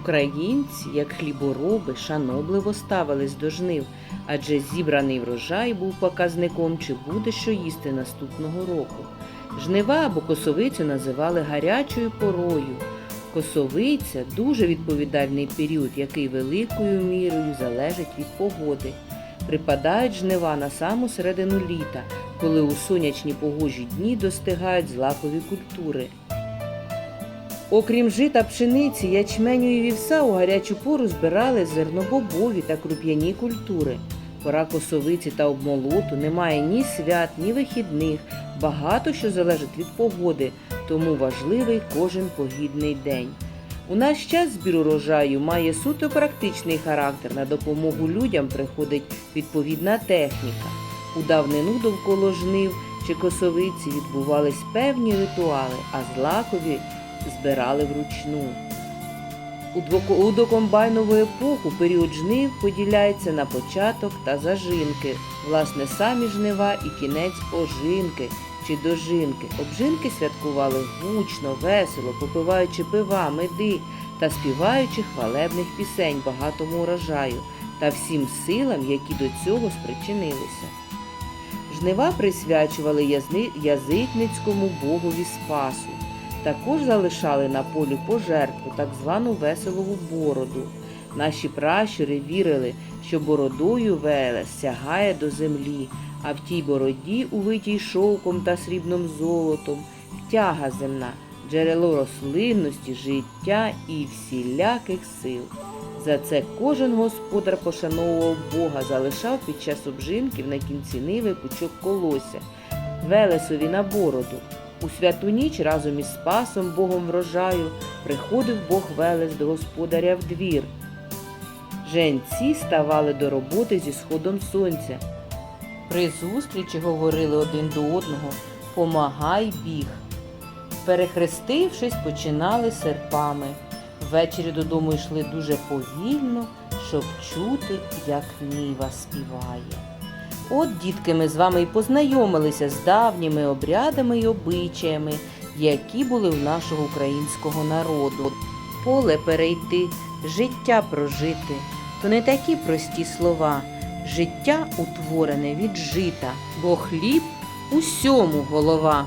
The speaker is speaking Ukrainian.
Українці, як хлібороби, шанобливо ставились до жнив, адже зібраний врожай був показником, чи буде що їсти наступного року. Жнива або косовицю називали гарячою порою. Косовиця дуже відповідальний період, який великою мірою залежить від погоди. Припадають жнива на саму середину літа, коли у сонячні погожі дні достигають злакові культури. Окрім жита, пшениці, ячменю і вівса у гарячу пору збирали зернобобові та круп'яні культури. Пора косовиці та обмолоту немає ні свят, ні вихідних, багато що залежить від погоди, тому важливий кожен погідний день. У наш час збір урожаю має суто практичний характер. На допомогу людям приходить відповідна техніка. У давнину довкола жнив чи косовиці відбувались певні ритуали, а злакові збирали вручну. У докомбайнову епоху період жнив поділяється на початок та зажинки, власне, самі жнива і кінець ожинки чи дожинки. Обжинки святкували гучно, весело, попиваючи пива, меди та співаючи хвалебних пісень багатому урожаю та всім силам, які до цього спричинилися. Жнива присвячували язичницькому богові Спасу. Також залишали на полі пожертву, так звану веселову бороду. Наші пращури вірили, що бородою Велес сягає до землі, а в тій бороді, увитій шовком та срібним золотом, тяга земна, джерело рослинності, життя і всіляких сил. За це кожен господар пошановував Бога, залишав під час обжинків на кінці ниви пучок колося, Велесові на бороду. У святу ніч разом із Спасом, Богом врожаю, приходив Бог Велес до господаря в двір. Женці ставали до роботи зі сходом сонця. При зустрічі говорили один до одного Помагай біг. Перехрестившись, починали серпами. Ввечері додому йшли дуже повільно, щоб чути, як ніва співає. От, дітки, ми з вами і познайомилися з давніми обрядами і обичаями, які були в нашого українського народу. Поле перейти, життя прожити то не такі прості слова. Життя утворене від жита, бо хліб усьому голова.